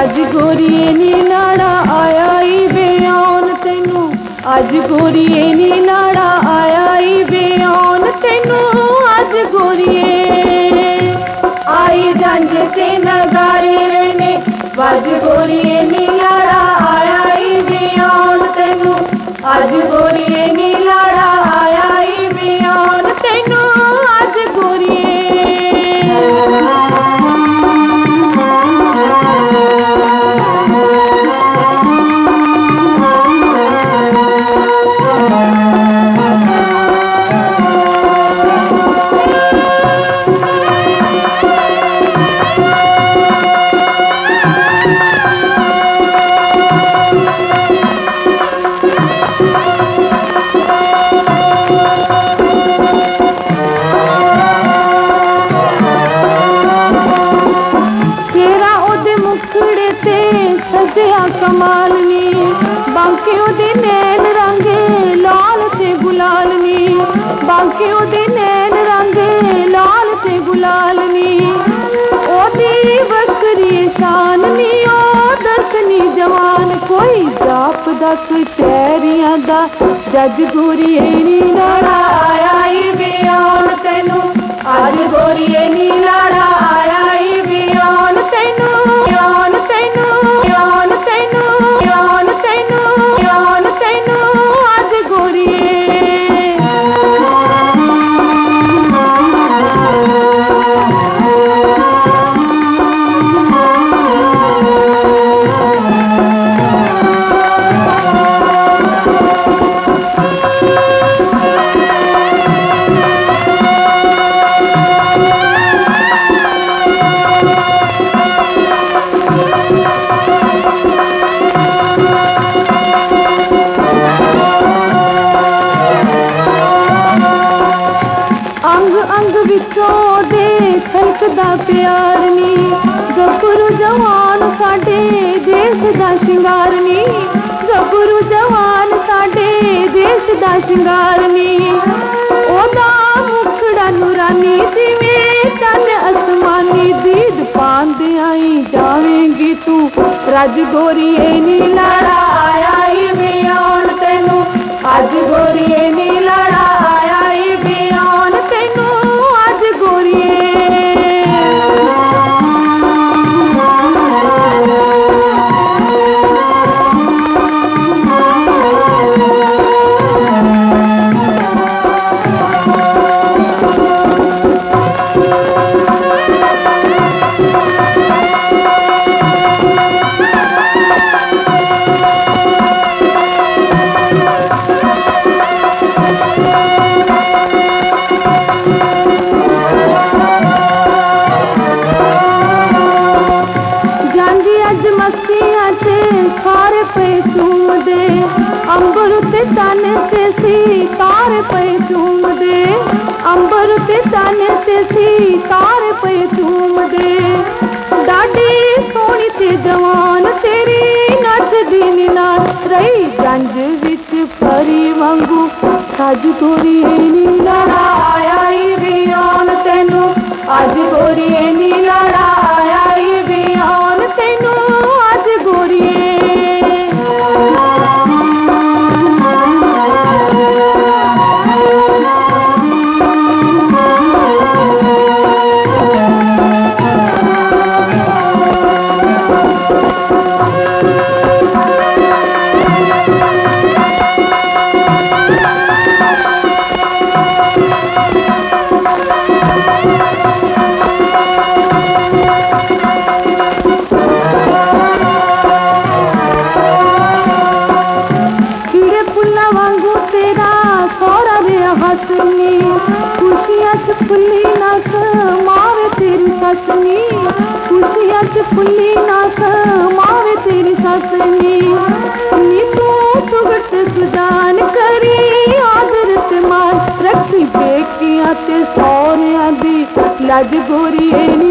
ਅੱਜ ਗੋਰੀਏ ਨੀ ਨਾੜਾ ਆਇਆ ਈ ਬਿਆਨ ਤੈਨੂੰ। ਅੱਜ ਗੋਰੀਏ ਨੀ ਨਾੜਾ ਆਇਆ ਈ ਬਿਆਨ ਤੈਨੂੰ। ਅੱਜ ਗੋਰੀਏ ਆਈ ਜੰਜ ਤੇ ਨਗਾਰੇ ਨੇ। ਵੱਜ ਗੋਰੀਏ ਸਜਿਆ ਕਮਾਲ ਨੀ ਬਾਂਕੇ ਉਹਦੇ ਨੈਣ ਰੰਗੇ ਲਾਲ ਤੇ ਗੁਲਾਲ ਬਾਂਕੇ ਉਹਦੇ ਨੈਣ ਰੰਗੇ ਲਾਲ ਤੇ ਗੁਲਾਲਨੀ। ਉਹਦੀ ਵੱਖਰੀ ਸ਼ਾਨ ਨੀ ਉਹ ਦਰਸ਼ਨੀ ਜਵਾਨ, ਕੋਈ ਜਾਪ ਦਾ ਕੋਈ ਤੇਰੀਆਂ ਦਾ ਜੱਜ ਗੋਰੀਏ ਨੀ ਲੜਾ ਅੰਗ ਵਿੱਚੋਂ ਦੇ ਛਲਕਦਾ ਪਿਆਰ ਨੀ। ਗੱਭਰੂ ਜਵਾਨ ਸਾਡੇ ਦੇਸ਼ ਦਾ ਸ਼ਿੰਗਾਰ ਨੀ। ਗੱਭਰੂ ਜਵਾਨ ਸਾਡੇ ਦੇਸ਼ ਦਾ ਸ਼ਿੰਗਾਰ ਨੀ। ਉਹਦਾ ਮੁਖੜਾ ਨੂਰਾਨੀ ਜਿਵੇਂ ਚੰਨ ਅਸਮਾਨੀ ਦੀਦ ਪਾਉਂਦੇ ਆਈ ਜਾਵੇਂਗੀ ਤੂੰ। ਰੱਜ ਗੋਰੀਏ ਨੀ ਲੜਾ ਅੰਬਰ ਤੇ ਤੇ ਸੀ ਤਾਰੇ ਪਏ ਝੂਮਦੇ ਡਾਡੀ ਸੋਹਣੀ ਤੇ ਜਵਾਨ ਤੇਰੀ ਨੱਚਦੀ ਨੀ ਨਾਚ ਰਹੀ ਜੰਜ ਵਿੱਚ ਪਰੀ ਵਾਂਗੂ। ਸੱਜ ਤੋਰੀ ਨੀ ਲੜਾ ਆਇਆ ਈ ਬਿਆਨ ਤੈਨੂੰ। ਅੱਜ ਤੋਰੀ রাজ ভরিয়ে